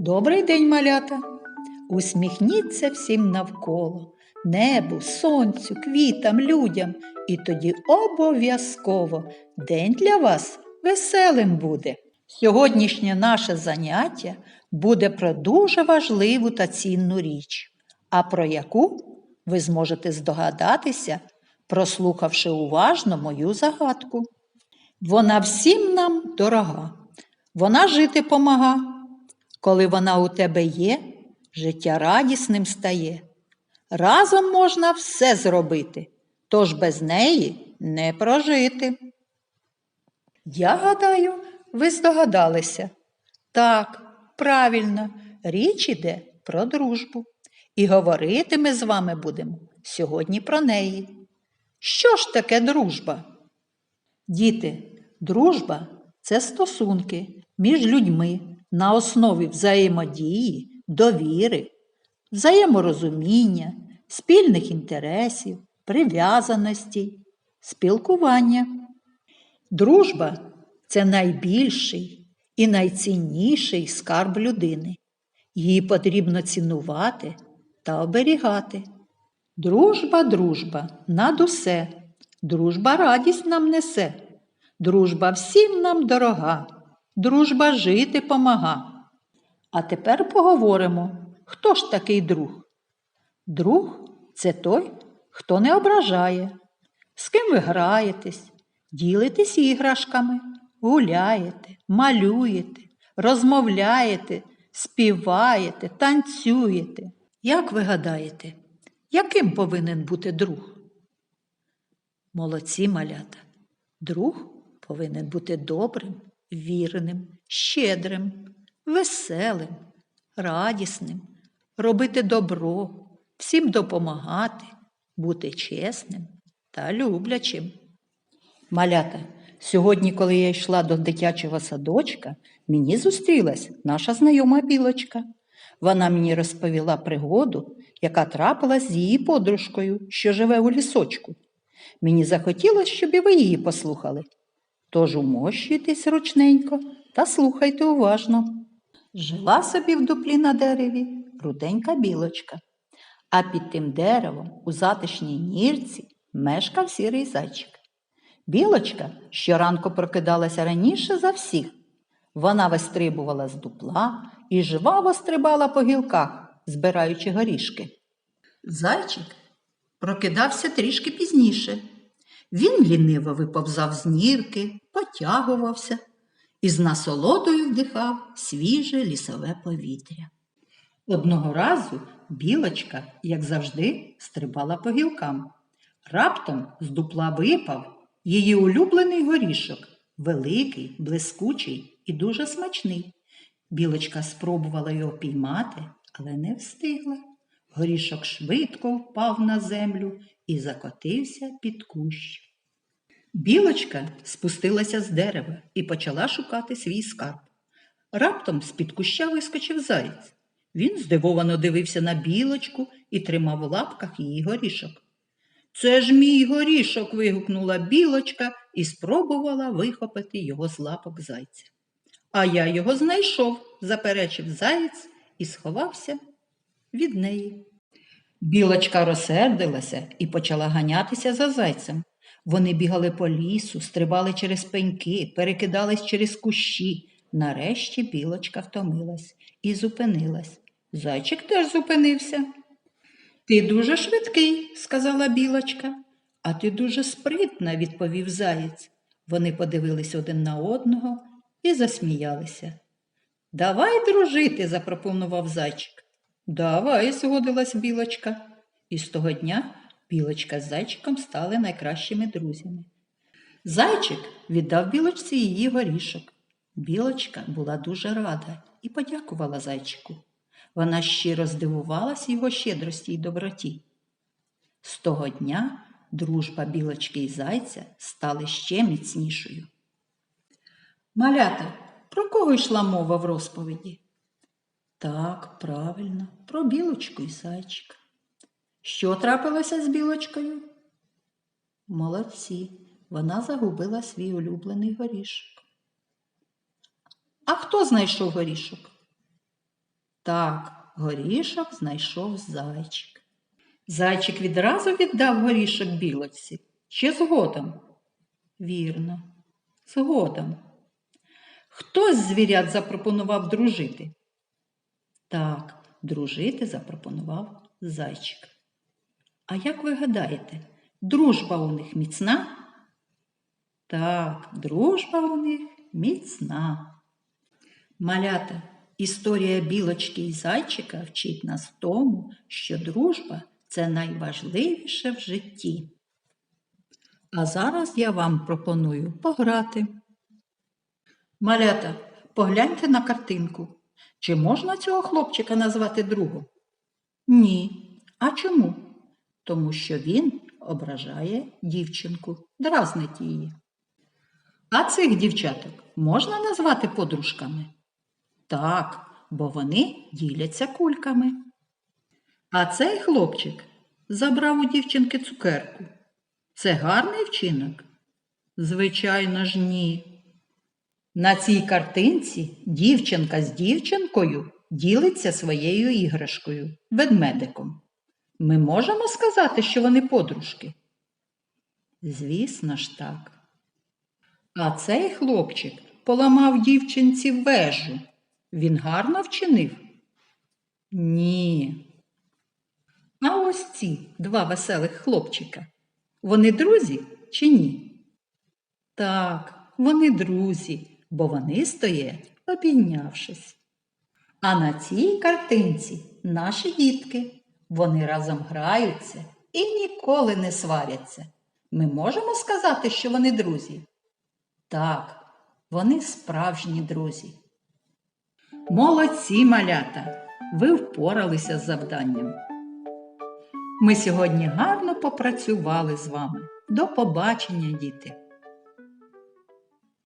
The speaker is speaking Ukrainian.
Добрий день, малята. Усміхніться всім навколо, небу, сонцю, квітам, людям, і тоді обов'язково день для вас веселим буде. Сьогоднішнє наше заняття буде про дуже важливу та цінну річ, а про яку ви зможете здогадатися, прослухавши уважно мою загадку. Вона всім нам дорога, вона жити помага. Коли вона у тебе є, життя радісним стає. Разом можна все зробити, тож без неї не прожити. Я гадаю, ви здогадалися. Так, правильно, річ іде про дружбу. І говорити ми з вами будемо сьогодні про неї. Що ж таке дружба? Діти, дружба це стосунки між людьми на основі взаємодії, довіри, взаєморозуміння, спільних інтересів, прив'язаності, спілкування. Дружба це найбільший і найцінніший скарб людини. Її потрібно цінувати та оберігати. Дружба, дружба, над усе, дружба радість нам несе, дружба всім нам дорога, дружба жити помага. А тепер поговоримо, хто ж такий друг? Друг це той, хто не ображає, з ким ви граєтесь, ділитесь іграшками, гуляєте, малюєте, розмовляєте, співаєте, танцюєте. Як ви гадаєте, яким повинен бути друг? Молодці малята. Друг повинен бути добрим, вірним, щедрим, веселим, радісним, робити добро, всім допомагати, бути чесним та люблячим. Малята, сьогодні, коли я йшла до дитячого садочка, мені зустрілась наша знайома білочка. Вона мені розповіла пригоду, яка трапилась з її подружкою, що живе у лісочку. Мені захотілося, щоб і ви її послухали. Тож умощуйтесь ручненько та слухайте уважно. Жила собі в дуплі на дереві руденька білочка, а під тим деревом у затишній нірці мешкав сірий зайчик. Білочка щоранку прокидалася раніше за всіх. Вона вистрибувала з дупла і жваво стрибала по гілках, збираючи горішки. Зайчик прокидався трішки пізніше. Він ліниво виповзав з нірки, потягувався і з насолодою вдихав свіже лісове повітря. Одного разу білочка, як завжди, стрибала по гілкам. Раптом з дупла випав її улюблений горішок, великий, блискучий і дуже смачний. Білочка спробувала його піймати, але не встигла. Горішок швидко впав на землю і закотився під кущ. Білочка спустилася з дерева і почала шукати свій скарб. Раптом з-під куща вискочив заєць. Він здивовано дивився на білочку і тримав у лапках її горішок. Це ж мій горішок. вигукнула білочка і спробувала вихопити його з лапок зайця. А я його знайшов, заперечив заєць і сховався від неї. Білочка розсердилася і почала ганятися за зайцем. Вони бігали по лісу, стрибали через пеньки, перекидались через кущі. Нарешті білочка втомилась і зупинилась. Зайчик теж зупинився. Ти дуже швидкий, сказала білочка. А ти дуже спритна, відповів заєць. Вони подивились один на одного і засміялися. Давай дружити, запропонував зайчик. Давай, згодилась білочка. І з того дня білочка з зайчиком стали найкращими друзями. Зайчик віддав білочці її горішок. Білочка була дуже рада і подякувала зайчику. Вона щиро здивувалась його щедрості й доброті. З того дня дружба білочки і зайця стали ще міцнішою. Малята, про кого йшла мова в розповіді? Так, правильно, про білочку і зайчика. Що трапилося з білочкою? Молодці, вона загубила свій улюблений горішок. А хто знайшов горішок? Так, горішок знайшов зайчик. Зайчик відразу віддав горішок білочці. Чи згодом? Вірно, згодом. Хто з звірят запропонував дружити? Так, дружити запропонував зайчик. А як ви гадаєте, дружба у них міцна? Так, дружба у них міцна. Малята, історія білочки і зайчика вчить нас тому, що дружба це найважливіше в житті. А зараз я вам пропоную пограти. Малята, погляньте на картинку. Чи можна цього хлопчика назвати другом? Ні. А чому? Тому що він ображає дівчинку, дразнить її. А цих дівчаток можна назвати подружками? Так, бо вони діляться кульками. А цей хлопчик забрав у дівчинки цукерку. Це гарний вчинок? Звичайно ж, ні. На цій картинці дівчинка з дівчинкою ділиться своєю іграшкою, ведмедиком. Ми можемо сказати, що вони подружки? Звісно ж так. А цей хлопчик поламав дівчинці вежу. Він гарно вчинив? Ні. А ось ці два веселих хлопчика. Вони друзі чи ні? Так, вони друзі, бо вони стоять, обійнявшись. А на цій картинці наші дітки. Вони разом граються і ніколи не сваряться. Ми можемо сказати, що вони друзі? Так, вони справжні друзі. Молодці малята! Ви впоралися з завданням. Ми сьогодні гарно попрацювали з вами. До побачення, діти!